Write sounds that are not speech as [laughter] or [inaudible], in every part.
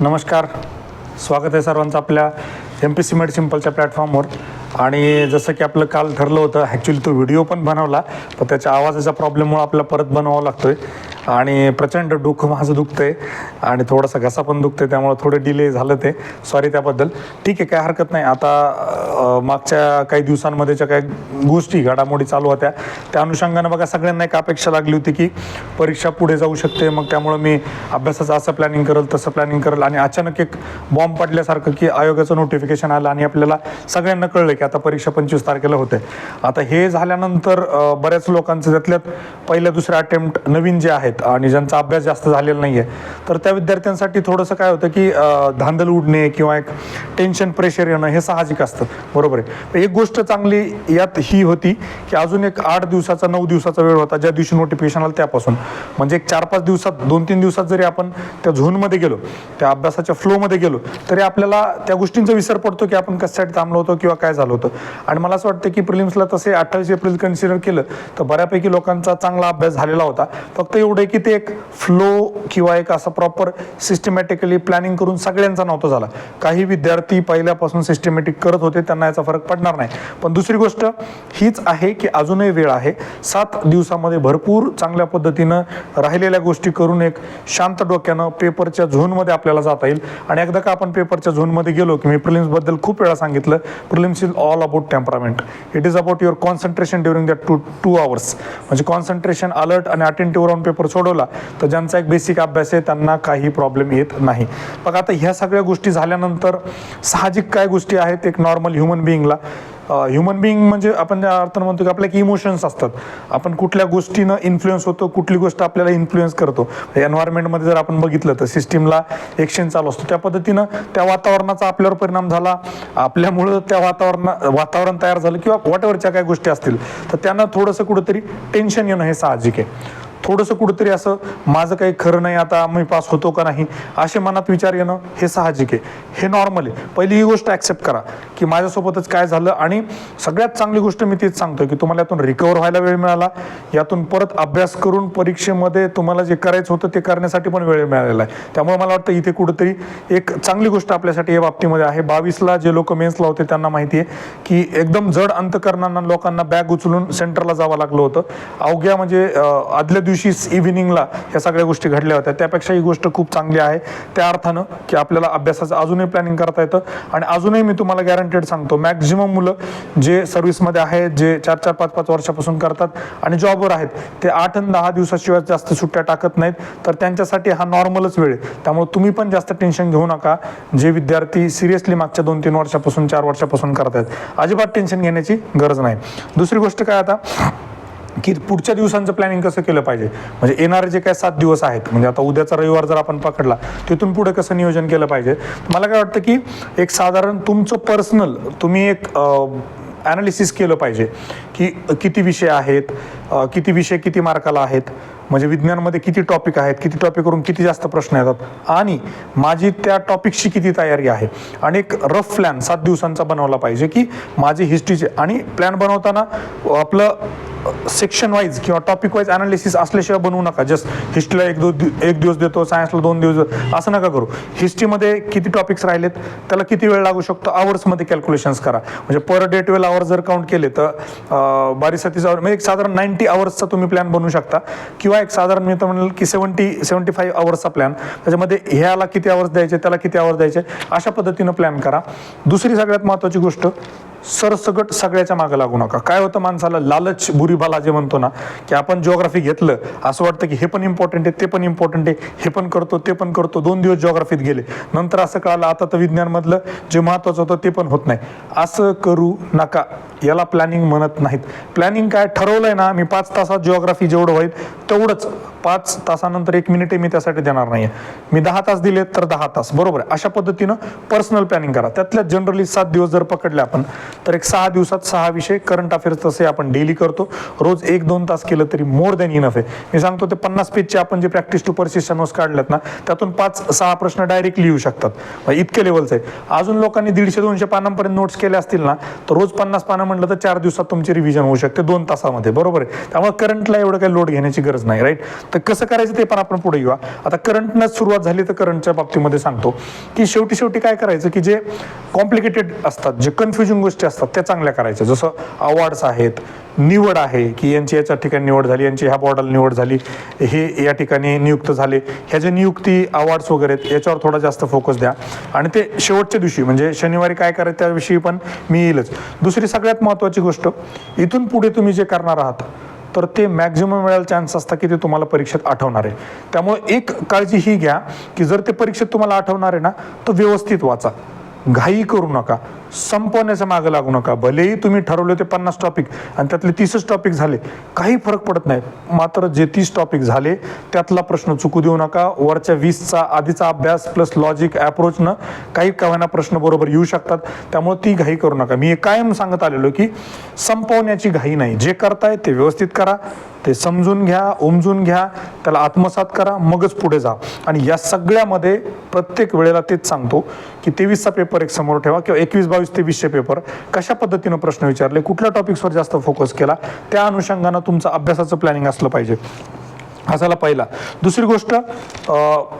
नमस्कार. स्वागत आहे सर्वांचं आपल्या एम पी सी मेड सिम्पलच्या प्लॅटफॉर्मवर आणि जसं की आपलं काल ठरलं होतं ॲक्च्युली तो व्हिडिओ पण बनवला पण त्याच्या आवाजाच्या प्रॉब्लेममुळे आपल्याला परत बनवावा लागतो आहे आणि प्रचंड डोकं माझं दुखतंय आणि थोडासा घसा पण दुखतोय त्यामुळे थोडं डिले झालं ते. सॉरी त्याबद्दल. ठीक आहे काय हरकत नाही. आता मागच्या काही दिवसांमध्येच्या काही गोष्टी घडामोडी चालू होत्या. त्या अनुषंगानं बघा सगळ्यांना एक अपेक्षा लागली होती की परीक्षा पुढे जाऊ शकते. मग त्यामुळं मी अभ्यासाचं असं प्लॅनिंग करेल तसं प्लॅनिंग करेल. आणि अचानक एक बॉम्ब पडल्यासारखं की आयोगाचं नोटिफिकेशन आलं आणि आपल्याला सगळ्यांना कळलं की आता परीक्षा पंचवीस तारखेला होते. आता हे झाल्यानंतर बऱ्याच लोकांचं त्यातल्यात पहिल्या दुसऱ्या अटेम्प्ट नवीन जे आहेत आणि ज्यांचा अभ्यास जास्त झालेला नाही आहे तर त्या विद्यार्थ्यांसाठी थोडंसं काय होतं की धांदल उडणे किंवा एक टेन्शन प्रेशर येणं हे साहजिक असतं. बरोबर आहे? तर एक गोष्ट चांगली यात ही होती की अजून एक आठ दिवसाचा नऊ दिवसाचा वेळ होता ज्या दिवशी नोटिफिकेशन आलं त्यापासून. म्हणजे एक चार पाच दिवसात दोन तीन दिवसात जरी आपण त्या झोनमध्ये गेलो त्या अभ्यासाच्या फ्लोमध्ये गेलो तरी आपल्याला त्या गोष्टींचा विसर पडतो की आपण कशासाठी थांबलो होतो किंवा काय झालं होतं. आणि मला असं वाटतं की प्रिलिम्सला तसे अठ्ठावीस एप्रिल कन्सिडर केलं तर बऱ्यापैकी लोकांचा चांगला अभ्यास झालेला होता. फक्त एवढं त्यापैकी ते एक फ्लो किंवा एक असं प्रॉपर सिस्टमॅटिकली प्लॅनिंग करून सगळ्यांचा नव्हता झाला. काही विद्यार्थी पहिल्यापासून सिस्टमॅटिक करत होते त्यांना याचा फरक पडणार नाही. पण दुसरी गोष्ट हीच आहे की अजूनही वेळ आहे. सात दिवसामध्ये भरपूर चांगल्या पद्धतीनं राहिलेल्या गोष्टी करून एक शांत डोक्यानं पेपरच्या झोनमध्ये आपल्याला जाता येईल. आणि एकदा का आपण पेपरच्या झोनमध्ये गेलो की मी प्रिलिम्सबद्दल खूप वेळा सांगितलं prelims is all about temperament it is about your concentration during that two two hours म्हणजे कॉन्सन्ट्रेशन अलर्ट आणि अटेंटिव्ह राहून पेपर सोडवला तर ज्यांचा एक बेसिक अभ्यास आहे त्यांना काही प्रॉब्लेम येत नाही. बघा आता ह्या सगळ्या गोष्टी झाल्यानंतर साहजिक काय गोष्टी आहेत एक नॉर्मल ह्युमन बिईंगला ह्युमन बिईंग म्हणजे आपण ज्या अर्थानं म्हणतो की आपल्या इमोशन्स असतात. आपण कुठल्या गोष्टीनं इन्फ्लुएन्स होतो कुठली गोष्ट आपल्याला इन्फ्लुएन्स करतो. म्हणजे एन्व्हायरमेंटमध्ये जर आपण बघितलं तर सिस्टीमला एक्सचेंज चालू असतो. त्या पद्धतीनं त्या वातावरणाचा आपल्यावर परिणाम झाला. आपल्यामुळं त्या वातावरण वातावरण तयार झालं किंवा वॉट काय गोष्टी असतील तर त्यांना थोडंसं कुठंतरी टेन्शन येणं हे साहजिक आहे. थोडंसं कुठंतरी असं माझं काही खरं नाही आता मी पास होतो का नाही असे मनात विचार येणं हे साहजिक आहे. हे नॉर्मल आहे. पहिली ही गोष्ट ॲक्सेप्ट करा की माझ्यासोबतच काय झालं आणि सगळ्यात चांगली गोष्ट मी तीच सांगतोय की तुम्हाला यातून रिकवर व्हायला वेळ मिळाला. यातून परत अभ्यास करून परीक्षेमध्ये तुम्हाला जे करायचं होतं ते करण्यासाठी पण वेळ मिळालेला आहे. त्यामुळे मला वाटतं इथे कुठंतरी एक चांगली गोष्ट आपल्यासाठी या बाबतीमध्ये आहे. बावीसला जे लोक मेन्सला होते त्यांना माहिती आहे की एकदम जड अंतकरणांना लोकांना बॅग उचलून सेंटरला जावं लागलं होतं. अवघ्या म्हणजे आदल्या दिवशी इव्हिनिंगला ह्या सगळ्या गोष्टी घडल्या होत्या. त्यापेक्षा ही गोष्ट खूप चांगली आहे. त्या अर्थानं की आपल्याला अभ्यासाचं अजूनही प्लॅनिंग करता येतं. आणि अजूनही मी तुम्हाला गॅरंटेड सांगतो मॅक्झिमम मुलं जे सर्व्हिसमध्ये आहेत जे चार चार पाच पाच वर्षापासून करतात आणि जॉबवर आहेत ते आठ आणि दहा दिवसाशिवाय जास्त सुट्ट्या टाकत नाहीत. तर त्यांच्यासाठी हा नॉर्मलच वेळ आहे. त्यामुळे तुम्ही पण जास्त टेन्शन घेऊ नका. जे विद्यार्थी सिरियसली मागच्या दोन तीन वर्षापासून चार वर्षापासून करतायत अजिबात टेन्शन घेण्याची गरज नाही. दुसरी गोष्ट काय आता? की पुढच्या दिवसांचं प्लॅनिंग कसं केलं पाहिजे? म्हणजे येणारे जे काय सात दिवस आहेत म्हणजे आता उद्याचा रविवार जर आपण पकडला तिथून पुढे कसं नियोजन केलं पाहिजे? मला काय वाटतं की एक साधारण तुमचं पर्सनल तुम्ही एक ॲनालिसिस केलं पाहिजे की किती विषय आहेत किती विषय किती मार्काला आहेत म्हणजे विज्ञानमध्ये किती टॉपिक आहेत किती टॉपिकवरून किती जास्त प्रश्न येतात आणि माझी त्या टॉपिकची किती तयारी आहे? आणि एक रफ प्लॅन सात दिवसांचा बनवला पाहिजे की माझी हिस्ट्रीचे आणि प्लॅन बनवताना आपलं सेक्शन वाईज किंवा टॉपिक वाईज अनालिसिस असल्याशिवाय बनवू नका. जस्ट हिस्ट्रीला एक दो एक दिवस देतो सायन्सला दोन दिवस देतो, असं नका करू. हिस्ट्रीमध्ये किती टॉपिक्स राहिलेत त्याला किती वेळ लागू शकतो आवर्समध्ये कॅल्क्युलेशन्स करा. म्हणजे पर डे ट्वेल्व आवर्स जर काउंट केले तर अं, आवर म्हणजे एक साधारण नाईन्टी आवर्सचा तुम्ही प्लॅन बनवू शकता. किंवा एक साधारण मी तर म्हणाल की सेवन्टी सेवन्टी फाईव्ह आवर्सचा प्लॅन त्याच्यामध्ये ह्याला किती आवर्स द्यायचे त्याला किती आवर्स द्यायचे अशा पद्धतीनं प्लॅन करा. दुसरी सगळ्यात महत्त्वाची गोष्ट सरसगट सगळ्याच्या मागे लागू नका. काय होतं माणसाला? लालच बुरीबाला जे म्हणतो ना की आपण जिओग्राफी घेतलं असं वाटतं की हे पण इम्पॉर्टंट आहे ते पण इम्पॉर्टंट आहे हे पण करतो ते पण करतो दोन दिवस जिओग्राफीत गेले. नंतर असं कळालं आता तर विज्ञानमधलं जे महत्त्वाचं होतं ते पण होत नाही. असं करू नका. याला प्लॅनिंग म्हणत नाहीत. प्लॅनिंग काय ठरवलंय ना मी पाच तासात जिओग्राफी जेवढं होईल तेवढंच. पाच तासानंतर एक मिनिटही मी त्यासाठी देणार नाहीये. मी दहा तास दिले तर दहा तास. बरोबर आहे. अशा पद्धतीनं पर्सनल प्लॅनिंग करा. त्यातल्या जनरली सात दिवस जर पकडले आपण तर एक सहा दिवसात सहा विषय करंट अफेअर्स तसे आपण डेली करतो. रोज एक दोन तास केलं तरी मोर दॅन इनफ आहे. मी सांगतो ते पन्नास पेजचे आपण जे प्रॅक्टिस टू परसिस्टन नोट्स काढल्यात ना त्यातून पाच सहा प्रश्न डायरेक्टली येऊ शकतात. इतके लेवलचे आहे अजून लोकांनी दीडशे दोनशे पानांपर्यंत नोट्स केले असतील ना तर रोज पन्नास पानं म्हटलं तर चार दिवसात तुमची रिव्हिजन होऊ शकते दोन तासामध्ये. बरोबर आहे? त्यामुळे करंटला एवढं काही लोड घेण्याची गरज नाही राईट तर कसं करायचं ते पण आपण पुढे येऊया आता करंटनं सुरुवात झाली तर करंटच्या बाबतीमध्ये सांगतो की शेवटी शेवटी काय करायचं की जे कॉम्प्लिकेटेड असतात जे कन्फ्युजिंग गोष्टी असतात त्या चांगल्या करायच्या जसं अवॉर्ड्स आहेत निवड आहे की यांची याच्या ठिकाणी निवड झाली यांची ह्या बॉर्डरला निवड झाली हे या ठिकाणी नियुक्त झाले. ह्या जे नियुक्ती अवॉर्ड्स वगैरे आहेत, याच्यावर थोडा जास्त फोकस द्या. आणि ते शेवटच्या दिवशी म्हणजे शनिवारी काय करायचं त्याविषयी पण मी येईलच. दुसरी सगळ्यात महत्त्वाची गोष्ट इथून पुढे तुम्ही जे करणार आहात तर ते मॅक्झिमम वेळेला चान्स असतात की ते तुम्हाला परीक्षेत आठवणार आहे. त्यामुळे एक काळजी ही घ्या की जर ते परीक्षेत तुम्हाला आठवणार आहे ना तर व्यवस्थित वाचा. घाई करू नका. संपवण्याच्या मागे लागू नका. भलेही तुम्ही ठरवले ते पन्नास टॉपिक आणि त्यातले तीसच टॉपिक झाले काही फरक पडत नाही. मात्र जे तीस टॉपिक झाले त्यातला प्रश्न चुकू देऊ नका. वरच्या वीसचा आधीचा अभ्यास प्लस लॉजिक ॲप्रोचनं काही कवाना प्रश्न बरोबर येऊ शकतात. त्यामुळे ती घाई करू नका. मी हे कायम सांगत आलेलो की संपवण्याची घाई नाही. जे करताय ते व्यवस्थित करा. ते समजून घ्या उमजून घ्या त्याला आत्मसात करा मगच पुढे जा. आणि या सगळ्यामध्ये प्रत्येक वेळेला तेच सांगतो की तेवीसचा पेपर एक समोर ठेवा किंवा एकवीस बावीस ते वीसशे पेपर. कशा पद्धतीनं प्रश्न विचारले कुठल्या टॉपिक्सवर जास्त फोकस केला त्या अनुषंगानं तुमचं अभ्यासाचं प्लॅनिंग असलं पाहिजे. हा झाला पहिला. दुसरी गोष्ट अं,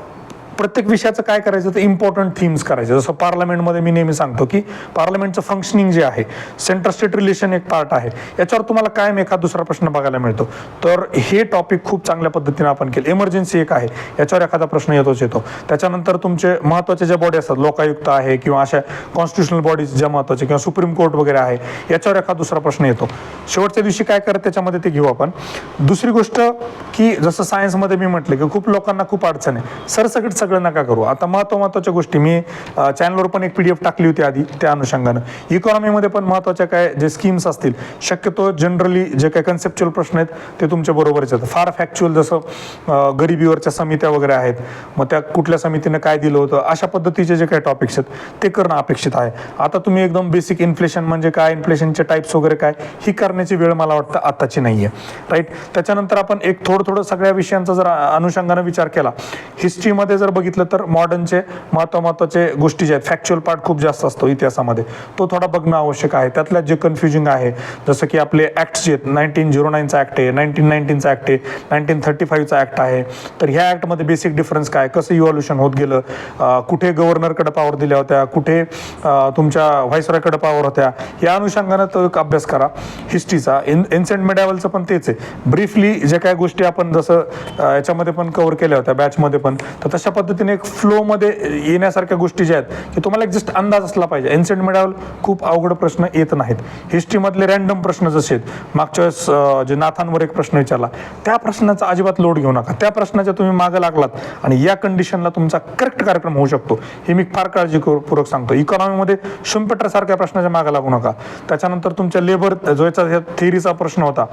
प्रत्येक विषयाचं काय करायचं तर इम्पॉर्टंट थीम्स करायचे. जसं पार्लमेंटमध्ये मी नेहमी सांगतो की पार्लमेंटचं फंक्शनिंग जे आहे सेंटर स्टेट रिलेशन एक पार्ट आहे. याच्यावर तुम्हाला कायम एखाद दुसरा प्रश्न बघायला मिळतो. तर हे टॉपिक खूप चांगल्या पद्धतीने आपण केलं. इमर्जन्सी एक आहे. याच्यावर एखादा प्रश्न येतोच येतो. त्याच्यानंतर तुमचे महत्त्वाचे ज्या बॉडी असतात लोकायुक्त आहे किंवा अशा कॉन्स्टिट्युशनल बॉडीज ज्या महत्त्वाचे किंवा सुप्रीम कोर्ट वगैरे आहे याच्यावर एखादा दुसरा प्रश्न येतो. शेवटच्या दिवशी काय करत त्याच्यामध्ये ते घेऊ आपण. दुसरी गोष्ट की जसं सायन्समध्ये मी म्हटलं की खूप लोकांना खूप अडचण आहे. सरसकट सगळं नका करू. आता महत्त्व महत्त्वाच्या गोष्टी मी चॅनलवर पण एक पी डी एफ टाकली होती आधी त्या अनुषंगानं. इकॉनॉमीमध्ये पण महत्त्वाच्या काय जे स्कीम्स असतील शक्यतो जनरली जे काही कन्सेप्च्युअल प्रश्न आहेत ते तुमच्या बरोबरच आहेत. फार फॅक्च्युअल जसं गरिबीवरच्या समित्या वगैरे आहेत मग त्या कुठल्या समितीनं काय दिलं होतं अशा पद्धतीचे जे काही टॉपिक्स आहेत ते करणं अपेक्षित आहे. आता तुम्ही एकदम बेसिक इन्फ्लेशन म्हणजे काय इन्फ्लेशनचे टाईप्स वगैरे काय ही करण्याची वेळ मला वाटतं आताची नाही आहे राईट त्याच्यानंतर आपण एक थोडं थोडं सगळ्या विषयांचा जर अनुषंगानं विचार केला हिस्ट्रीमध्ये जर बघितलं तर मॉडर्नचे महत्त्व महत्त्वाचे गोष्टी जे आहेत फॅक्च्युअल पार्ट खूप जास्त असतो इतिहासामध्ये. तो थोडा बघणं आवश्यक आहे. त्यातल्या जे कन्फ्युजिंग आहे जसं की आपले ॲक्ट्स जे आहेत नाईन्टीन झिरो नाईनचा ॲक्ट आहे नाईन्टीन नाईन्टीनचा ॲक्ट आहे नाईन्टीन थर्टी फाईव्हचा ॲक्ट आहे. तर ह्या ॲक्टमध्ये बेसिक डिफरन्स काय? कसं इव्हॉल्युशन होत गेलं? कुठे गव्हर्नरकडे पॉवर दिल्या होत्या? कुठे तुमच्या व्हायसरायकडे पॉवर होत्या? या अनुषंगानं तो एक अभ्यास करा. हिस्ट्रीचा इन एन्सेंट मेडावलचं पण तेच आहे. ब्रीफली जे काय गोष्टी आपण जसं याच्यामध्ये पण कव्हर केल्या होत्या बॅचमध्ये पण. तर तशा पद्धतीने एक फ्लोमध्ये येण्यासारख्या गोष्टी ज्या आहेत की तुम्हाला एक जस्ट अंदाज असला पाहिजे. एन्सेंट मिळावल खूप अवघड प्रश्न येत नाहीत. हिस्ट्रीमधले रॅन्डम प्रश्न जसे आहेत मागच्या वेळेस जे नाथांवर एक प्रश्न विचारला त्या प्रश्नाचा अजिबात लोड घेऊ नका. त्या प्रश्नाच्या तुम्ही मागे लागलात आणि या कंडिशनला तुमचा करेक्ट कार्यक्रम होऊ शकतो. हे मी फार काळजीपूर्वक सांगतो. इकॉनॉमीमध्ये शुम्पेटर प्रश्नाच्या मागे लागू नका. त्याच्यानंतर तुमच्या लेबर जो याचा थिअरीचा प्रश्न होता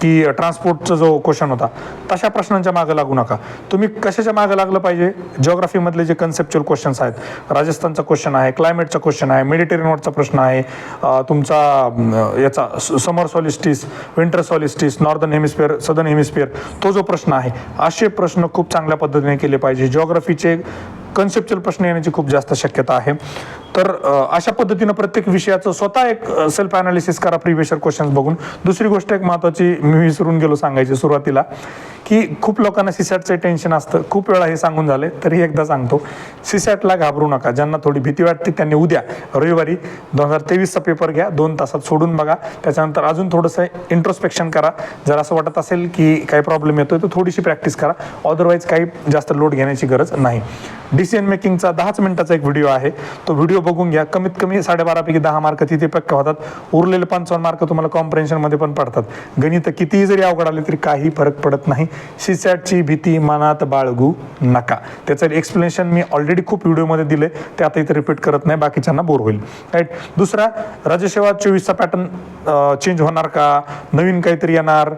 की ट्रान्सपोर्टचा जो क्वेश्चन होता तशा प्रश्नांच्या मागे लागू नका. तुम्ही कशाच्या मागे लागलं पाहिजे. जिओग्राफीमधले जे कन्सेप्च्युअल क्वेश्चन्स आहेत राजस्थानचा क्वेश्चन आहे क्लायमेटचा क्वेश्चन आहे मेडिटेरियनवरचा प्रश्न आहे तुमचा याचा summer solstice winter solstice northern hemisphere southern hemisphere तो जो प्रश्न आहे असे प्रश्न खूप चांगल्या पद्धतीने केले पाहिजे. जिओग्राफीचे कन्सेप्च्युअल प्रश्न येण्याची खूप जास्त शक्यता आहे. तर अशा पद्धतीनं प्रत्येक विषयाचं स्वतः एक सेल्फ अनालिसिस करा प्रिव्हियस क्वेश्चन्स बघून. दुसरी गोष्ट एक महत्त्वाची मी विसरून गेलो सांगायची सुरुवातीला की खूप लोकांना सिसॅटचं टेन्शन असतं. खूप वेळा हे सांगून झाले तरी एकदा सांगतो. सिसॅटला घाबरू नका. ज्यांना थोडी भीती वाटते त्यांनी उद्या रविवारी दोन हजार तेवीसचा पेपर घ्या. दोन तासात सोडून बघा. त्याच्यानंतर अजून थोडंसं इंट्रोस्पेक्शन करा. जर असं वाटत असेल की काही प्रॉब्लेम येतोय तर थोडीशी प्रॅक्टिस करा. अदरवाईज काही जास्त लोड घेण्याची गरज नाही. डिसिजन मेकिंगचा दहाच मिनिटाचा एक व्हिडिओ आहे. तो व्हिडिओ बघून घ्या. कमीत कमी साडेबारापैकी दहा मार्क तिथे पक्के होतात. उरलेले पंचावन्न मार्क तुम्हाला कॉम्प्रेन्शनमध्ये पण पडतात. गणित कितीही जरी अवघड आले तरी काही फरक पडत नाही. सिसॅटची भीती मनात बाळगू नका. त्याचं एक्सप्लेनेशन मी ऑलरेडी खूप व्हिडिओमध्ये दिले ते आता इथे रिपीट करत नाही. बाकीच्यांना बोर होईल. राईट दुसरा राज्यसेवा चोवीसचा पॅटर्न चेंज होणार का? नवीन काहीतरी येणार.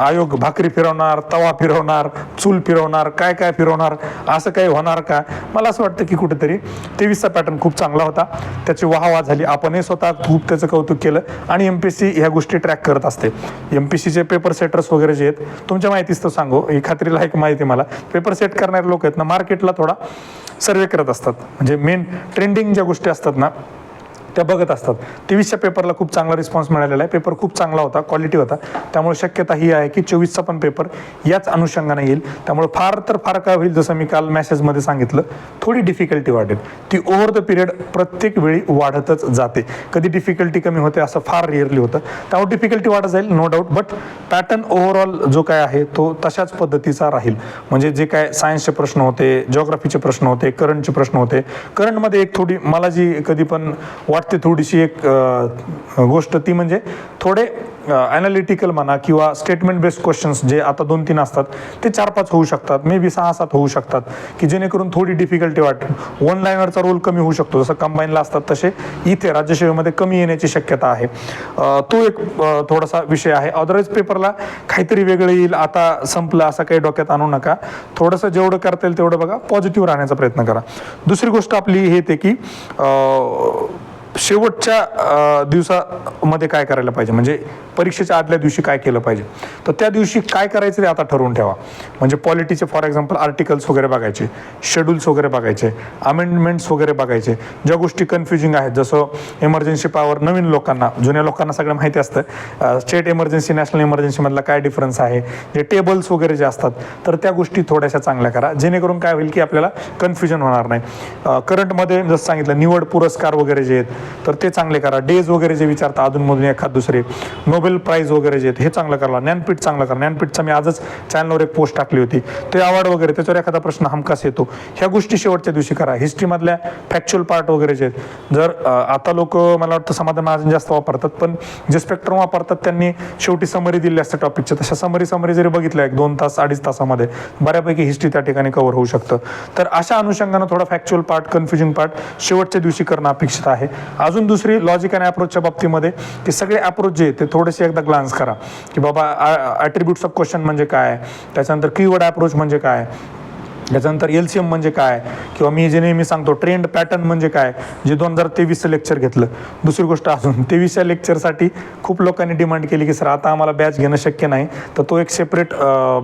आयोग भाकरी फिरवणार तवा फिरवणार चूल फिरवणार काय काय फिरवणार? असं काही होणार का? मला असं वाटतं की कुठेतरी तेवीसचा पॅटर्न पॅटर्न खूप चांगला होता. त्याची वाहवा झाली. आपणही स्वतः खूप त्याचं कौतुक केलं आणि एम पी सी ह्या गोष्टी ट्रॅक करत असते. एम पी सीचे पेपर सेटर्स वगैरे जे आहेत तुमच्या माहितीच तर सांगू. ही खात्रीला एक माहिती मला. पेपर सेट करणारे लोक आहेत ना मार्केटला थोडा सर्वे करत असतात. म्हणजे मेन ट्रेंडिंग ज्या गोष्टी असतात ना त्या बघत असतात. तेवीसच्या पेपरला खूप चांगला रिस्पॉन्स मिळालेला आहे. पेपर खूप चांगला होता क्वालिटी होता. त्यामुळे शक्यता ही आहे की चोवीसचा पण पेपर याच अनुषंगाने येईल. त्यामुळे फार तर फार काय होईल जसं मी काल मेसेजमध्ये सांगितलं. थोडी डिफिकल्टी वाढेल ती ओव्हर द पिरियड प्रत्येक वेळी वाढतच जाते. कधी डिफिकल्टी कमी होते असं फार रिअरली होतं. त्यामुळे डिफिकल्टी वाढत जाईल no doubt but pattern overall जो काय आहे तो तशाच पद्धतीचा राहील. म्हणजे जे काय सायन्सचे प्रश्न होते जॉग्राफीचे प्रश्न होते करंटचे प्रश्न होते. करंटमध्ये एक थोडी मला जी कधी पण वाट वाटते थोडीशी एक गोष्ट ती म्हणजे थोडे ॲनालिटिकल म्हणा किंवा स्टेटमेंट बेस्ड क्वेश्चन्स जे आता दोन तीन असतात ते चार पाच होऊ शकतात. मे बी सहा सात होऊ शकतात. की जेणेकरून थोडी डिफिकल्टी वाटेल वन लाईनरचा रोल कमी होऊ शकतो. जसं कंबाईनला असतात तसे इथे राज्यसेवेमध्ये कमी येण्याची शक्यता आहे. तो एक थोडासा विषय आहे. अदरवाईज पेपरला काहीतरी वेगळं येईल आता संपलं असं काही डोक्यात आणू नका. थोडंसं जेवढं करता येईल तेवढं बघा पॉझिटिव्ह राहण्याचा प्रयत्न करा. दुसरी गोष्ट आपली हे येते की शेवटच्या दिवसामध्ये काय करायला पाहिजे? म्हणजे परीक्षेच्या आदल्या दिवशी काय केलं पाहिजे? तर त्या दिवशी काय करायचं ते आता ठरवून ठेवा. म्हणजे पॉलिटीचे फॉर एक्झाम्पल आर्टिकल्स वगैरे बघायचे शेड्यूल्स वगैरे बघायचे अमेंडमेंट्स वगैरे बघायचे. ज्या गोष्टी कन्फ्युजिंग आहेत जसं इमर्जन्सी पॉवर नवीन लोकांना जुन्या लोकांना सगळं माहिती असतं. स्टेट इमर्जन्सी नॅशनल इमर्जन्सीमधला काय डिफरन्स आहे? जे टेबल्स वगैरे जे असतात तर त्या गोष्टी थोड्याशा चांगल्या करा. जेणेकरून काय होईल की आपल्याला कन्फ्युजन होणार नाही. करंटमध्ये जसं सांगितलं निवड पुरस्कार वगैरे जे आहेत तर ते चांगले करा. डेज वगैरे जे विचारतात अधूनमधून एखाद दुसरे. नोबेल प्राईज वगैरे जे आहेत हे चांगलं करा ज्ञानपीठ चांगलं करा ज्ञानपीठचा मी आजच चॅनलवर एक पोस्ट टाकली होती. ते अवॉर्ड वगैरे त्याच्यावर एखादा प्रश्न हमखास येतो. ह्या गोष्टी शेवटच्या दिवशी करा. हिस्ट्रीमधल्या फॅक्च्युअल पार्ट वगैरे जे आहेत जर आता लोक मला वाटतं समाधान महाजन जास्त वापरतात पण जे स्पेक्ट्रम वापरतात त्यांनी शेवटी समरी दिली असते टॉपिकच्या तशा समरी समरी जरी बघितल्या एक दोन तास अडीच तासामध्ये बऱ्यापैकी हिस्ट्री त्या ठिकाणी कव्हर होऊ शकतं. तर अशा अनुषंगानं थोडा फॅक्च्युअल पार्ट कन्फ्युजिंग पार्ट शेवटच्या दिवशी करणं अपेक्षित आहे. अजून दुसरी लॉजिक आणि अप्रोचच्या बाबतीमध्ये ते सगळे अप्रोच जे आहेत ते थोडेसे एकदा ग्लान्स करा. की बाबा ॲट्रिब्यूट्स ऑफ क्वेश्चन म्हणजे काय? त्याच्यानंतर कीवर्ड अप्रोच म्हणजे काय? त्याच्यानंतर एल सी एम म्हणजे काय? किंवा मी जे नेहमी सांगतो ट्रेंड पॅटर्न म्हणजे काय? जे दोन हजार तेवीसचं लेक्चर घेतलं. दुसरी गोष्ट अजून तेवीसच्या लेक्चरसाठी खूप लोकांनी डिमांड केली की सर आता आम्हाला बॅच घेणं शक्य नाही. तर तो एक सेपरेट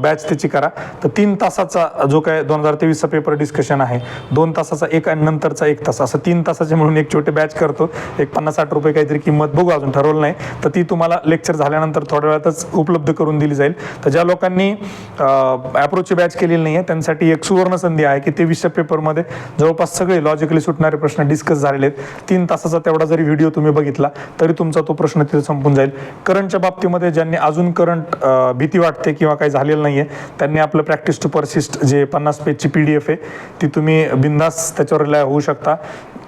बॅच त्याची करा. तर तीन तासाचा जो काय दोन हजार तेवीसचा पेपर डिस्कशन आहे दोन तासाचा एक आणि नंतरचा एक तास. असं तीन तासाचे म्हणून एक छोटे बॅच करतो. एक पन्नास साठ रुपये काहीतरी किंमत बघू अजून ठरवलं नाही. तर ती तुम्हाला लेक्चर झाल्यानंतर थोड्या वेळातच उपलब्ध करून दिली जाईल. तर ज्या लोकांनी ॲप्रोचची बॅच केलेली नाही आहे त्यांसाठी एक सुवर्ण संधी आहे की तेवीसच्या पेपरमध्ये जवळपास सगळे लॉजिकली सुटणारे प्रश्न डिस्कस झालेले आहेत. तीन तासाचा तेवढा जरी व्हिडिओ तुम्ही बघितला तरी तुमचा तो प्रश्न तिथे संपून जाईल. करंटच्या बाबतीमध्ये ज्यांनी अजून करंट भीती वाटते किंवा काही झालेलं नाही आहे त्यांनी आपलं प्रॅक्टिस टू परसिस्ट जे पन्नास पेजची पी डी एफ आहे ती तुम्ही बिंदास त्याच्यावर रिलाय होऊ शकता.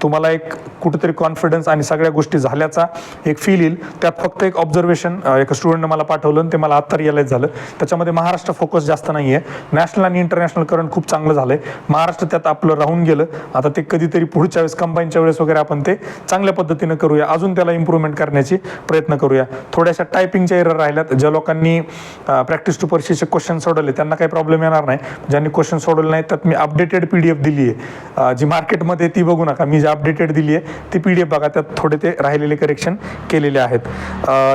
तुम्हाला एक कुठेतरी कॉन्फिडन्स आणि सगळ्या गोष्टी झाल्याचा एक फील येईल. त्यात फक्त एक ऑब्झर्वेशन एक स्टुडंटनं मला पाठवलं ते मला आत्ता रिअलाईज झालं. त्याच्यामध्ये महाराष्ट्र फोकस जास्त नाही आहे नॅशनल आणि इंटरनॅशनल करंट खूप चांगलं झालंय. महाराष्ट्र त्यात आपलं राहून गेलं. आता ते कधीतरी पुढच्या वेळेस कंबाईनच्या वेळेस वगैरे आपण ते चांगल्या पद्धतीनं करूया. अजून त्याला इम्प्रूव्हमेंट करण्याची प्रयत्न करूया. थोड्याशा टायपिंगच्या एरर राहिल्यात. ज्या लोकांनी प्रॅक्टिस टू परीक्षेचे क्वेश्चन सोडवले त्यांना काही प्रॉब्लेम येणार नाही. ज्यांनी क्वेश्चन सोडवले नाही त्यात मी अपडेटेड पी डी एफ दिली आहे जी मार्केटमध्ये ती बघू नका. मी जी अपडेटेड दिली आहे ती पी डी एफ बघा. त्यात थोडे ते राहिलेले करेक्शन केलेले आहेत.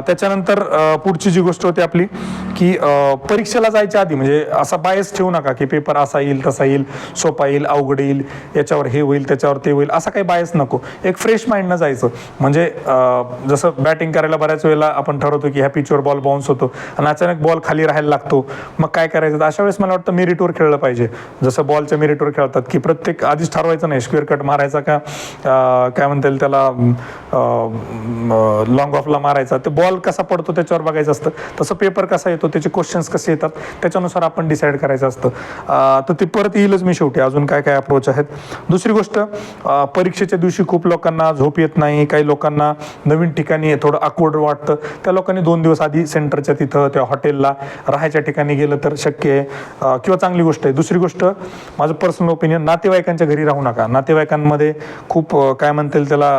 त्याच्यानंतर पुढची जी गोष्ट होती आपली की परीक्षेला जायच्या आधी म्हणजे असा बायस ठेवू नका की पेपर असा येईल कसा येईल सोपा येईल अवघड येईल याच्यावर हे होईल त्याच्यावर ते होईल असा काही बायस नको. एक फ्रेश माइंडनं जायचं. म्हणजे जसं बॅटिंग करायला बऱ्याच वेळेला आपण ठरवतो की ह्या पिचवर बॉल बाउन्स होतो आणि अचानक बॉल खाली राहायला लागतो. मग काय करायचं? तर अशा वेळेस मला वाटतं मेरिटवर खेळलं पाहिजे. जसं बॉलच्या मेरिटवर खेळतात की प्रत्येक आधीच ठरवायचं नाही स्क्वेअर कट मारायचा का? काय म्हणता येईल त्याला? लॉंग ऑफला मारायचा. ते बॉल कसा पडतो त्याच्यावर बघायचं असतं. तसं पेपर कसा येतो त्याचे क्वेश्चन्स कसे येतात त्याच्यानुसार आपण डिसाईड करायचं असतं. तर ते परत येईलच मी शेवटी. अजून काय काय अप्रोच आहेत? दुसरी गोष्ट परीक्षेच्या दिवशी खूप लोकांना झोप येत नाही. काही लोकांना नवीन ठिकाणी थोडं अकवर्ड वाटतं. त्या लोकांनी दोन दिवस आधी सेंटरच्या तिथं त्या हॉटेलला राहायच्या ठिकाणी गेलं तर शक्य आहे. किंवा चांगली गोष्ट आहे. दुसरी गोष्ट माझं पर्सनल ओपिनियन नातेवाईकांच्या घरी राहू नका. नातेवाईकांमध्ये खूप काय म्हणता येईल त्याला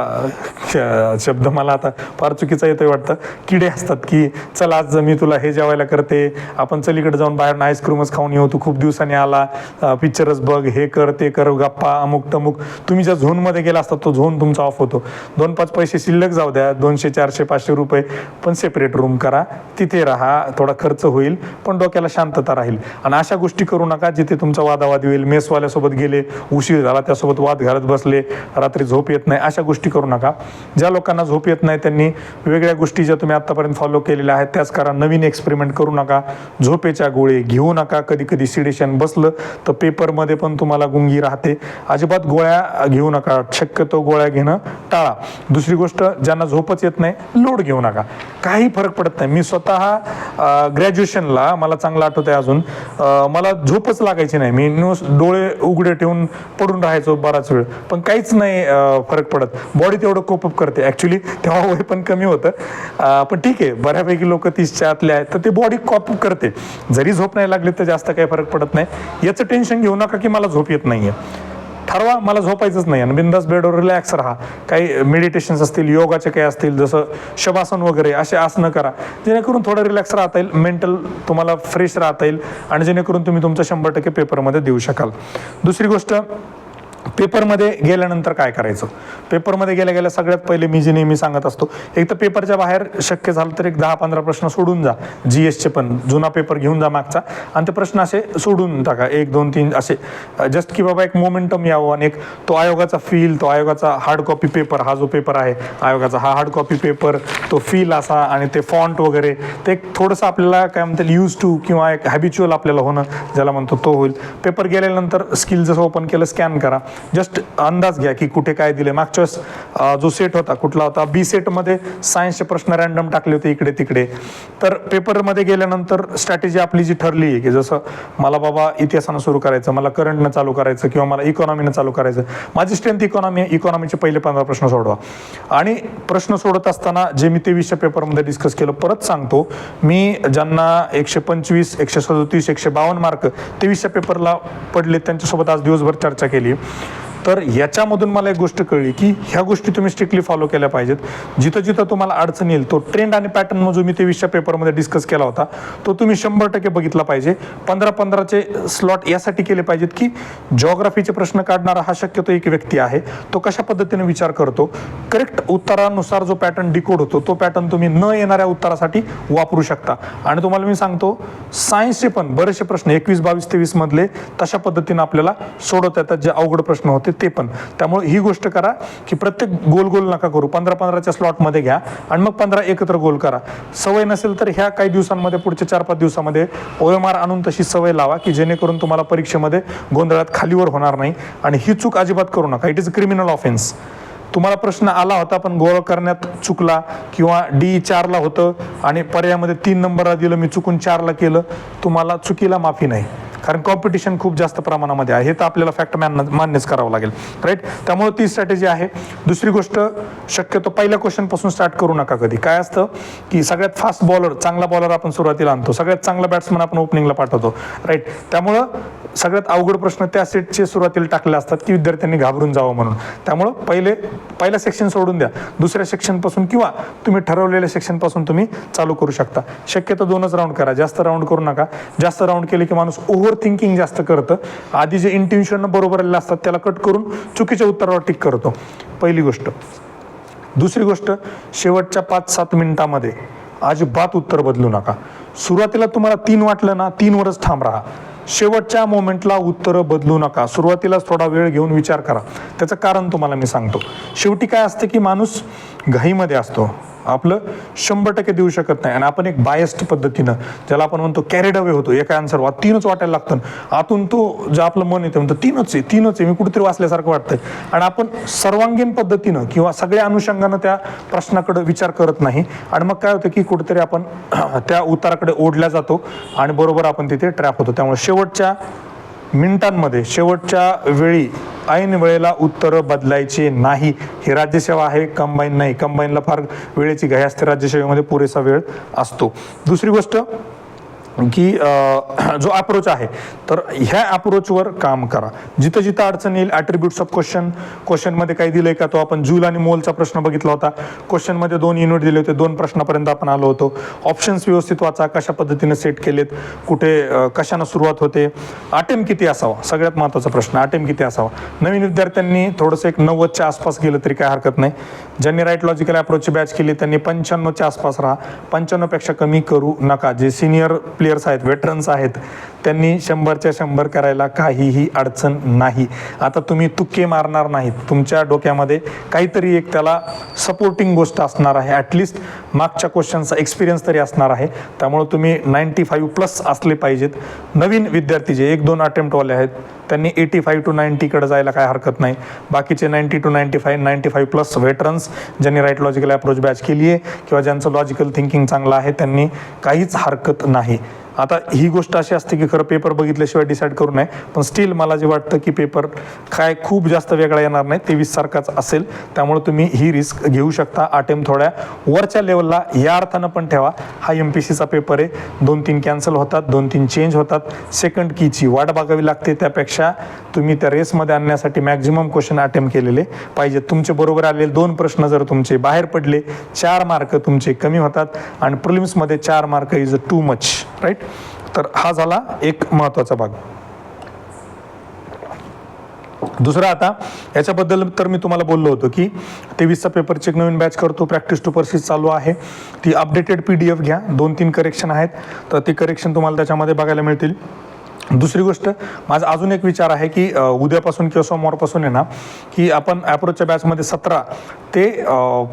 श- शब्द मला आता फार चुकीचा येतोय वाटतं. किडे असतात की चल आज मी तुला हे जेवायला करते. आपण चलीकडे जाऊन बाहेर आईस्क्रीमच खाऊन येऊ. तू खूप दिवसांनी आला. पिक्चरच बघ हे कर ते कर गप्पा अमुक तमुक. तुम्ही ज्या झोनमध्ये गेला असता तो झोन तुमचा ऑफ होतो. दोन पाच पैसे शिल्लक जाऊ द्या दोनशे चारशे पाचशे रुपये. पण सेपरेट रूम करा. तिथे राहा थोडा खर्च होईल पण डोक्याला शांतता राहील. आणि अशा गोष्टी करू नका जिथे तुमचा वादावादी होईल. मेसवाल्यासोबत गेले उशीर झाला त्यासोबत वाद घालत बसले रात्री झोप येत नाही. अशा गोष्टी करू नका. ज्या लोकांना झोप येत नाही त्यांनी वेगळ्या गोष्टी ज्या तुम्ही आतापर्यंत फॉलो केलेल्या आहेत त्याच करा. नवीन एक्सपेरिमेंट करू नका. झोपेच्या गोळी घेऊ नका. कधी कधी सिडेशन बसलं तर पेपरमध्ये पण तुम्हाला गुंगी राहते. अजिबात गोळ्या घेऊ नका. शक्यतो गोळ्या घेणं टाळा. दुसरी गोष्ट ज्यांना झोपच येत नाही लोड घेऊ नका. काही फरक पडत नाही. मी स्वतः ग्रॅज्युएशनला मला चांगलं आठवत आहे अजून मला झोपच लागायची नाही. मी नुस डोळे उघडे ठेवून पडून राहायचो बराच वेळ. पण काहीच नाही फरक पडत. बॉडी तेवढं कोपअप करते. ॲक्च्युली तेव्हा वय पण कमी होतं. पण ठीक आहे. बऱ्यापैकी लोक तीसच्या आतले आहेत. तर ते बॉडी कॉपअप करते. जरी झोप नाही लागली तर जास्त काही फरक पडत नाही. याचं टेन्शन घेऊ नका की मला झोप येत नाही आहे ठरवा मला झोपायचंच नाही. आणि बिंदास बेडवर रिलॅक्स राहा. काही मेडिटेशन्स असतील योगाचे काही असतील जसं शवासन वगैरे असे आसनं करा. जेणेकरून थोडं रिलॅक्स राहता येईल मेंटल तुम्हाला फ्रेश राहता येईल आणि जेणेकरून तुम्ही तुमचं शंभर टक्के पेपरमध्ये देऊ शकाल. दुसरी गोष्ट पेपरमध्ये गेल्यानंतर काय करायचं? पेपरमध्ये गेल्या गेल्या सगळ्यात पहिले मी जे नेहमी सांगत असतो एक तर पेपरच्या बाहेर शक्य झालं तर एक दहा पंधरा प्रश्न सोडून जा. जी एसचे पण जुना पेपर घेऊन जा मागचा. आणि ते प्रश्न असे सोडून टाका. एक दोन तीन असे. जस्ट की बाबा एक मोमेंटम यावं आणि एक तो आयोगाचा फील तो आयोगाचा हार्ड कॉपी पेपर हा जो पेपर आहे आयोगाचा हा हार्ड कॉपी पेपर तो फील असा आणि ते फॉन्ट वगैरे ते एक थोडंसं आपल्याला काय म्हणतात यूज टू किंवा एक हॅबिच्युअल आपल्याला होणं ज्याला म्हणतो तो होईल. पेपर गेल्यानंतर स्किल जसं ओपन केलं स्कॅन करा. जस्ट अंदाज घ्या की कुठे काय दिले मागच्या वेळेस जो सेट होता कुठला होता बी सेटमध्ये सायन्सचे प्रश्न रॅन्डम टाकले होते इकडे तिकडे. तर पेपरमध्ये गेल्यानंतर स्ट्रॅटेजी आपली जी ठरली आहे की जसं मला बाबा इतिहासानं सुरू करायचं मला करंटनं चालू करायचं किंवा मला इकॉनॉमीनं चालू करायचं माझी स्ट्रेंथ इकॉनॉमी आहे इकॉनॉमीचे पहिले पंधरा प्रश्न सोडवा. आणि प्रश्न सोडत असताना जे मी तेवीसच्या पेपरमध्ये डिस्कस केलं परत सांगतो मी ज्यांना एकशे पंचवीस एकशे सदोतीस एकशे बावन्न मार्क तेवीसच्या पेपरला पडले त्यांच्यासोबत आज दिवसभर चर्चा केली. तर याच्यामधून मला एक गोष्ट कळली की ह्या गोष्टी तुम्ही स्ट्रिक्टली फॉलो केल्या पाहिजेत. जिथं जिथं तुम्हाला अडचण येईल तो ट्रेंड आणि पॅटर्न जो मी तेवीसच्या पेपरमध्ये डिस्कस केला होता तो तुम्ही शंभर टक्के बघितला पाहिजे. पंधरा पंधराचे स्लॉट यासाठी केले पाहिजेत की जॉग्राफीचे प्रश्न काढणारा हा शक्यतो एक व्यक्ती आहे. तो कशा पद्धतीने विचार करतो? करेक्ट उत्तरानुसार जो पॅटर्न डिकोड होतो तो पॅटर्न तुम्ही न येणाऱ्या उत्तरासाठी वापरू शकता. आणि तुम्हाला मी सांगतो सायन्सचे पण बरेचसे प्रश्न एकवीस बावीस तेवीस मधले तशा पद्धतीने आपल्याला सोडवता येतात जे अवघड प्रश्न होते ते पण. त्यामुळे ही गोष्ट करा की प्रत्येक गोल गोल नका करू. पंधरा पंधराच्या स्लॉटमध्ये घ्या आणि मग पंधरा एकत्र गोल करा. सवय नसेल तर ह्या काही दिवसांमध्ये पुढच्या चार पाच दिवसामध्ये ओ एम आर आणून तशी सवय लावा की जेणेकरून तुम्हाला परीक्षेमध्ये गोंधळात खालीवर होणार नाही. आणि ही चूक अजिबात करू नका. इट इज क्रिमिनल ऑफेन्स तुम्हाला प्रश्न आला होता पण गोळ करण्यात चुकला किंवा डी चारला होतं आणि पर्यायामध्ये तीन नंबरला दिलं मी चुकून चारला केलं तुम्हाला चुकीला माफी नाही. कारण कॉम्पिटिशन खूप जास्त प्रमाणामध्ये आहे. हे तर आपल्याला फॅक्ट मॅन मान्यच करावं लागेल. राईट त्यामुळे ती स्ट्रॅटेजी आहे. दुसरी गोष्ट शक्यतो पहिल्या क्वेश्चनपासून स्टार्ट करू नका कधी. काय असतं की सगळ्यात फास्ट बॉलर चांगला बॉलर आपण सुरुवातीला आणतो. सगळ्यात चांगला बॅट्समन आपण ओपनिंगला पाठवतो. राईट त्यामुळं सगळ्यात अवघड प्रश्न त्या सेटचे सुरुवातीला टाकले असतात की विद्यार्थ्यांनी घाबरून जावं म्हणून. त्यामुळं पहिले पहिला सेक्शन सोडून द्या. दुसऱ्या सेक्शनपासून किंवा तुम्ही ठरवलेल्या सेक्शनपासून तुम्ही चालू करू शकता. शक्यतो दोनच राऊंड करा. जास्त राऊंड करू नका. जास्त राऊंड केले की माणूस ओव्हर थिंकिंग जास्त करतं. आधी जे इंटेन्शन बरोबर आलेलं असतात त्याला कट करून चुकीच्या उत्तरावर टिक करतो. पहिली गोष्ट. दुसरी गोष्ट शेवटच्या पाच सात मिनिटामध्ये अजिबात उत्तर बदलू नका. सुरुवातीला तुम्हाला तीन वाटलं ना तीनवरच थांब राहा. शेवटच्या मोमेंटला उत्तरं बदलू नका. सुरुवातीलाच थोडा वेळ घेऊन विचार करा. त्याचं कारण तुम्हाला मी सांगतो. शेवटी काय असतं की माणूस घाईमध्ये असतो. आपलं शंभर टक्के देऊ शकत नाही. आणि आपण एक बायस्ड पद्धतीनं ज्याला आपण म्हणतो कॅरेड अवे होतो. एका आन्सर वा तीनच वाटायला लागतं. आतून तो जे आपलं मन येतं म्हणतो तीनच आहे तीनच आहे. मी कुठेतरी वाचल्यासारखं वाटतंय. आणि आपण सर्वांगीण पद्धतीनं किंवा सगळ्या अनुषंगानं त्या प्रश्नाकडे विचार करत नाही. आणि मग काय होतं की कुठेतरी आपण [clears throat] त्या उताराकडे ओढल्या जातो. आणि बरोबर आपण तिथे ट्रॅप होतो. त्यामुळे शेवटच्या मिनिटांमध्ये शेवटच्या वेळी ऐन वेळेला उत्तरं बदलायचे नाही. ही राज्यसेवा आहे कंबाईन नाही. कंबाईनला फार वेळेची घाई असते. राज्यसेवेमध्ये पुरेसा वेळ असतो. दुसरी गोष्ट की जो अप्रोच आहे तर ह्या अप्रोचवर काम करा. जिथं जिथं अडचण येईल ॲट्रिब्यूट्स ऑफ क्वेश्चन क्वेश्चनमध्ये काही आहे का तो आपण जूल आणि मोलचा प्रश्न बघितला होता. क्वेश्चनमध्ये दोन युनिट दिले होते दोन प्रश्नापर्यंत आपण आलो होतो. ऑप्शन्स व्यवस्थित वाचा कशा पद्धतीने सेट केलेत कुठे कशानं सुरुवात होते अटेम किती असावा? सगळ्यात महत्त्वाचा प्रश्न अटेम किती असावा? नवीन विद्यार्थ्यांनी थोडंसं एक नव्वदच्या आसपास गेलं तरी काय हरकत नाही. ज्यांनी राईट लॉजिकल अप्रोचची बॅच केली त्यांनी पंच्याण्णवच्या आसपास राहा. पंच्याण्णवपेक्षा कमी करू नका. जे सिनियर प्लेयर्स आहेत वेटरन्स आहेत त्यांनी शंभरच्या शंभर करायला काहीही अडचण नाही. आता तुम्ही तुक्के मारणार नाहीत. तुमच्या डोक्यामध्ये काहीतरी एक त्याला सपोर्टिंग गोष्ट असणार आहे. ॲटलिस्ट मागच्या क्वेश्चनचा एक्सपिरियन्स तरी असणार आहे. त्यामुळे तुम्ही नाईन्टी फाईव्ह प्लस असले पाहिजेत. नवीन विद्यार्थी जे एक दोन अटेम्प्टवाले आहेत त्यांनी एटी फाईव्ह टू नाईन्टीकडे जायला काय हरकत नाही. बाकीचे ninety two ninety five ninety five plus veterans ज्यांनी राईट लॉजिकल अप्रोच बॅच केली आहे किंवा ज्यांचं लॉजिकल थिंकिंग चांगलं आहे त्यांनी काहीच हरकत नाही. आता ही गोष्ट अशी असते की खरं पेपर बघितल्याशिवाय डिसाईड करू नये पण स्टील मला जे वाटतं की पेपर काय खूप जास्त वेगळा येणार नाही तेवीस सारखाच असेल. त्यामुळे तुम्ही ही रिस्क घेऊ शकता अटेम्प थोड्या. वरच्या लेवलला या अर्थानं पण ठेवा. हा एम पी सीचा पेपर आहे. दोन तीन कॅन्सल होतात दोन तीन चेंज होतात सेकंड कीची वाट बघावी लागते त्यापेक्षा. तुम्ही त्या रेसमध्ये आणण्यासाठी मॅक्झिमम क्वेश्चन अटेम्प्ट केलेले पाहिजेत तुमचे बरोबर आलेले दोन प्रश्न जर तुमचे बाहेर पडले चार मार्क तुमचे कमी होतात. आणि प्रिलिम्समध्ये चार mark is too much right तर हा झाला एक महत्त्वाचा भाग. दुसरं आता याच्याबद्दल तर मी तुम्हाला बोललो होतो की तेवीसचा पेपरची एक नवीन बॅच करतो प्रॅक्टिस टू परसिस चालू आहे. ती अपडेटेड पी डी एफ घ्या दोन तीन करेक्शन आहेत. तर ते करेक्शन तुम्हाला त्याच्यामध्ये बघायला मिळतील. दुसरी गोष्ट माझा अजून एक विचार आहे की उद्यापासून किंवा सोमवारपासून आहे ना की आपण ॲप्रोचच्या बॅचमध्ये सतरा ते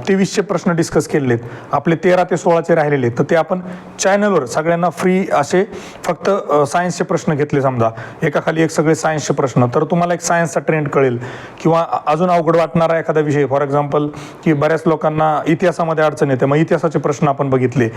तेवीसचे प्रश्न डिस्कस केलेले आहेत आपले तेरा ते सोळाचे राहिलेले आहेत. तर ते आपण चॅनलवर सगळ्यांना फ्री असे फक्त सायन्सचे प्रश्न घेतले समजा. एकाखाली एक सगळे सायन्सचे प्रश्न. तर तुम्हाला एक सायन्सचा ट्रेंड कळेल. किंवा अजून अवघड वाटणारा एखादा विषय फॉर एक्झाम्पल की बऱ्याच लोकांना इतिहासामध्ये अडचण येते. मग इतिहासाचे प्रश्न आपण बघितले.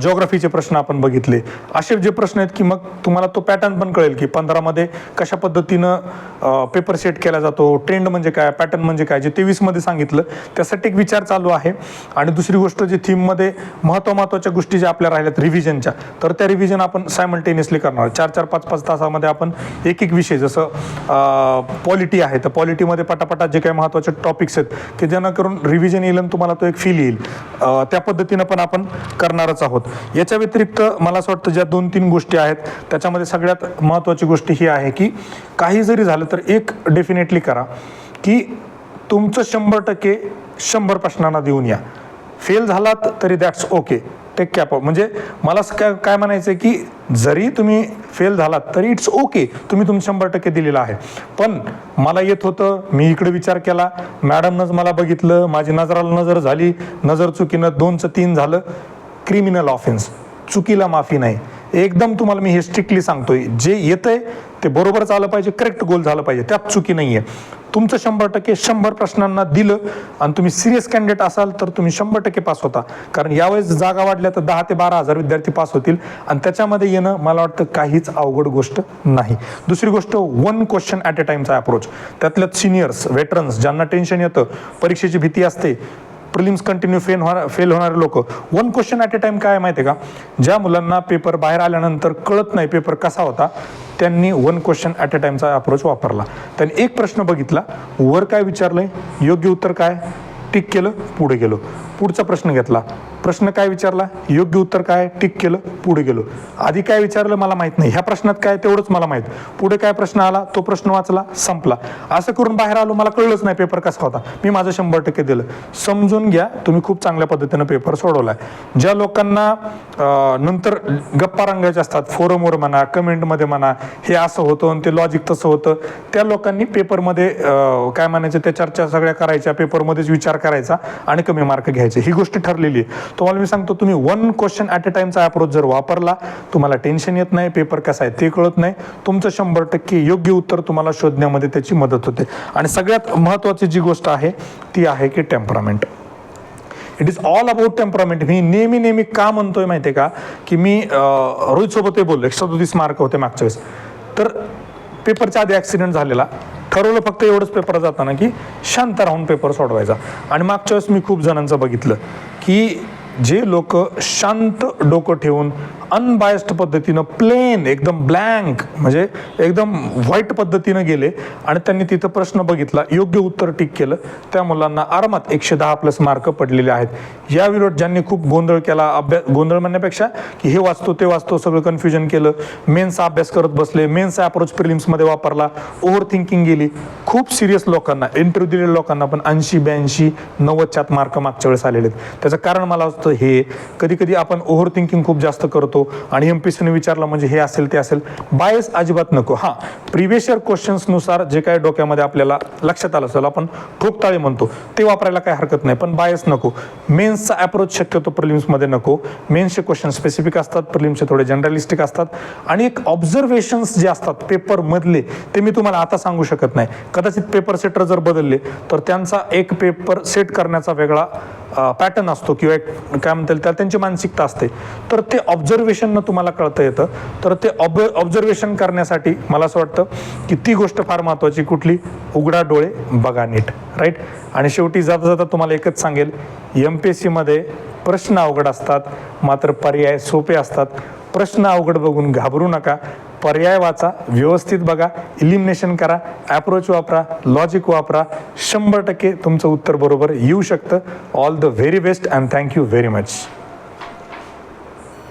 जॉग्रफीचे प्रश्न आपण बघितले. असे जे प्रश्न आहेत की मग तुम्हाला तो पॅटर्न पण कळेल की पंधरामध्ये कशा पद्धतीनं पेपर सेट केला जातो. ट्रेंड म्हणजे काय? पॅटर्न म्हणजे काय? जे तेवीसमध्ये सांगितलं त्यासाठी एक विचार चालू आहे. आणि दुसरी गोष्ट जी थीममध्ये महत्त्व महत्त्वाच्या गोष्टी ज्या आपल्या राहिल्यात रिव्हिजनच्या तर त्या रिव्हिजन आपण सायमल्टेनियसली करणार चार चार पाच पाच तासामध्ये आपण एक एक विषय जसं पॉलिटी आहे. तर पॉलिटीमध्ये पटापटा जे काही महत्त्वाचे टॉपिक्स आहेत की जेणेकरून रिव्हिजन येईल आणि तुम्हाला तो एक फील येईल. त्या पद्धतीनं पण आपण करणारच आहोत. याच्या व्यतिरिक्त मला असं वाटतं ज्या दोन तीन गोष्टी आहेत त्याच्यामध्ये सगळ्यात महत्त्वाची गोष्ट ही आहे की काही जरी झालं तर एक डेफिनेटली करा की तुमचं शंभर टक्के शंभर प्रश्नांना देऊन या. फेल झालात तरी दॅट्स ओके टेक कॅप म्हणजे मला काय काय म्हणायचं आहे की जरी तुम्ही फेल झालात तरी इट्स ओके तुम्ही तुम शंभर टक्के दिलेलं आहे. पण मला येत होतं मी इकडे विचार केला. मॅडमनंच मला बघितलं माझी नजराला नजर झाली. नजर चुकीनं दोनचं तीन झालं. क्रिमिनल ऑफेन्स चुकीला माफी नाही. एकदम तुम्हाला मी हे स्ट्रिक्टली सांगतोय. जे येतंय ते बरोबरच आलं पाहिजे करेक्ट गोल झालं पाहिजे. त्यात चुकी नाही आहे तुमचं शंभर टक्के शंभर प्रश्नांना दिलं आणि तुम्ही सिरियस कॅन्डिडेट असाल तर तुम्ही शंभर टक्के पास होता. कारण यावेळेस जागा वाढल्या तर दहा ते बारा हजार विद्यार्थी पास होतील आणि त्याच्यामध्ये येणं मला वाटतं काहीच अवघड गोष्ट नाही. दुसरी गोष्ट वन क्वेश्चन ॲट अ टाइमचा अप्रोच त्यातल्यात सिनियर्स वेटरन्स ज्यांना टेन्शन येतं परीक्षेची भीती असते प्रिलिम्स कंटिन्यू फेल होणार फेल होणारे लोक. One question at a time काय माहिती आहे का? ज्या मुलांना पेपर बाहेर आल्यानंतर कळत नाही पेपर कसा होता त्यांनी वन क्वेश्चन ॲट अ टाइमचा अप्रोच वापरला. त्यांनी एक प्रश्न बघितला वर काय विचारलंय? योग्य उत्तर काय? टिक केलं पुढे गेलो. पुढचा प्रश्न घेतला. प्रश्न काय विचारला? योग्य उत्तर काय? टिक केलं पुढे गेलो. आधी काय विचारलं मला माहीत नाही. ह्या प्रश्नात काय तेवढंच मला माहीत. पुढे काय प्रश्न आला? तो प्रश्न वाचला संपला. असं करून बाहेर आलो मला कळलंच नाही पेपर कसा होता. मी माझं शंभर टक्के दिलं. समजून घ्या तुम्ही खूप चांगल्या पद्धतीनं पेपर सोडवलाय. ज्या लोकांना नंतर गप्पा रंगायच्या असतात फोरमवर म्हणा कमेंटमध्ये म्हणा हे असं होतं आणि ते लॉजिक तसं होतं त्या लोकांनी पेपरमध्ये काय म्हणायचं त्या चर्चा सगळ्या करायच्या पेपरमध्येच विचार करायचा आणि कमी मार्क घ्यायचे. ही गोष्ट ठरलेली आहे. तुम्हाला मी सांगतो तुम्ही वन क्वेश्चन ॲट अ टाइमचा अप्रोच जर वापरला तुम्हाला टेन्शन येत नाही पेपर कसा आहे ते कळत नाही. तुमचं शंभर टक्के योग्य उत्तर तुम्हाला शोधण्यामध्ये त्याची मदत होते. आणि सगळ्यात महत्त्वाची जी गोष्ट आहे ती आहे की temperament it is all about temperament मी नेहमी नेहमी का म्हणतोय माहितीये का? की मी रोहित सोबत बोललो एकशे सदोतीस मार्क होते मागच्या वेळेस. तर पेपरच्या आधी ॲक्सिडेंट झालेला. ठरवलं फक्त एवढंच पेपर जाताना की शांत राहून पेपर सोडवायचा. आणि मागच्या वेळेस मी खूप जणांचं बघितलं की जे लोक शांत डोकं ठेवून अनबायस्ड पद्धतीनं प्लेन एकदम ब्लँक म्हणजे एकदम व्हाईट पद्धतीनं गेले आणि त्यांनी तिथं प्रश्न बघितला योग्य उत्तर टिक केलं. त्या मुलांना आरामात एकशे दहा प्लस मार्क पडलेले आहेत. या विरोध ज्यांनी खूप गोंधळ केला अभ्यास गोंधळ म्हणण्यापेक्षा की हे वाचतो ते वाचतो सगळं कन्फ्युजन केलं. मेन्सचा अभ्यास करत बसले मेन्सचा अप्रोच प्रिलिम्समध्ये वापरला. ओव्हर थिंकिंग गेली. खूप सिरियस लोकांना इंटरव्ह्यू दिलेल्या लोकांना पण ऐंशी ब्याऐंशी नव्वदच्यात मार्क मागच्या वेळेस आलेले आहेत. त्याचं कारण मला असतं हे कधी कधी आपण ओव्हर थिंकिंग खूप जास्त करतो. आणि एम पी सीने विचारलं म्हणजे हे असेल ते असेल. बायस अजिबात नको. हां प्रिव्हियस इयर क्वेश्चन्सनुसार जे काय डोक्यामध्ये आपल्याला लक्षात आलं असेल आपण ठोकताळे म्हणतो. ते वापरायला काही हरकत नाही पण बायस नको. मेन्सचा अप्रोच शक्यतो प्रिलिम्समध्ये नको. मेन्सचे क्वेश्चन स्पेसिफिक असतात प्रिलिम्सचे थोडे जनरलिस्टिक असतात. आणि एक ऑब्झर्वेशन्स जे असतात पेपरमधले ते मी तुम्हाला आता सांगू शकत नाही. कदाचित पेपर सेटर जर बदलले तर त्यांचा एक पेपर सेट करण्याचा वेगळा पॅटर्न असतो किंवा एक काय म्हणता येईल त्याला त्यांची मानसिकता असते. तर ते ऑब्झर्वेशननं तुम्हाला कळतं येतं. तर ते ऑब ऑब्झर्वेशन करण्यासाठी मला असं वाटतं की ती गोष्ट फार महत्त्वाची कुठली? उघडा डोळे बघा नीट. राईट आणि शेवटी जाता जाता तुम्हाला एकच सांगेल एम पी एस सीमध्ये प्रश्न अवघड असतात मात्र पर्याय सोपे असतात. प्रश्न अवघड बघून घाबरू नका. पर्याय वाचा व्यवस्थित बघा इलिमिनेशन करा ॲप्रोच वापरा लॉजिक वापरा. शंभर टक्के तुमचं उत्तर बरोबर येऊ शकतं. All the very best and thank you very much